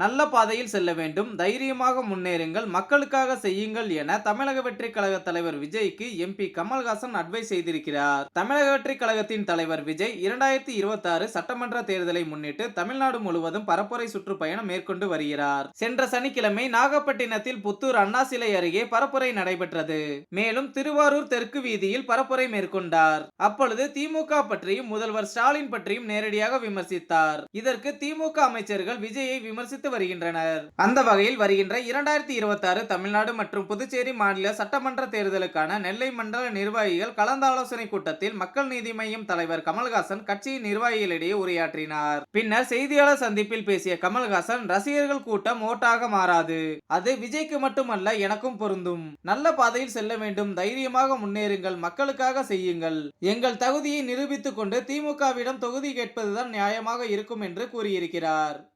நல்ல பாதையில் செல்ல வேண்டும். தைரியமாக முன்னேறுங்கள். மக்களுக்காக செய்யுங்கள் என தமிழக வெற்றி கழக தலைவர் விஜய்க்கு எம்பி கமல்ஹாசன் அட்வைஸ் செய்திருக்கிறார். தமிழக வெற்றி கழகத்தின் தலைவர் விஜய் இரண்டாயிரத்தி இருபத்தி ஆறு சட்டமன்ற தேர்தலை முன்னிட்டு தமிழ்நாடு முழுவதும் பரப்புரை சுற்றுப்பயணம் மேற்கொண்டு வருகிறார். சென்ற சனிக்கிழமை நாகப்பட்டினத்தில் புத்தூர் அண்ணா சிலை அருகே பரப்புரை நடைபெற்றது. மேலும் திருவாரூர் தெற்கு வீதியில் பரப்புரை மேற்கொண்டார். அப்பொழுது திமுக பற்றியும் முதல்வர் ஸ்டாலின் பற்றியும் நேரடியாக விமர்சித்தார். இதற்கு திமுக அமைச்சர்கள் விஜயை விமர்சித்து வருகின்றனர். அந்த வகையில் வருகின்ற இரண்டாயிரத்தி இருபத்தி ஆறு தமிழ்நாடு மற்றும் புதுச்சேரி மாநில சட்டமன்ற தேர்தலுக்கான நெல்லை மண்டல நிர்வாகிகள் கலந்தாலோசனை கூட்டத்தில் மக்கள் நீதி மையம் தலைவர் கமல்ஹாசன் கட்சியின் நிர்வாகிகளிடையே உரையாற்றினார். பின்னர் செய்தியாளர் சந்திப்பில் பேசிய கமல்ஹாசன் ரசிகர்கள் கூட்டம் ஓட்டாக மாறாது. அது விஜய்க்கு மட்டுமல்ல எனக்கும் பொருந்தும். நல்ல பாதையில் செல்ல வேண்டும் தைரியமாக முன்னேறுங்கள் மக்களுக்காக செய்யுங்கள். எங்கள் தகுதியை நிரூபித்துக் கொண்டு திமுகவிடம் தொகுதி கேட்பதுதான் நியாயமாக இருக்கும் என்று கூறியிருக்கிறார்.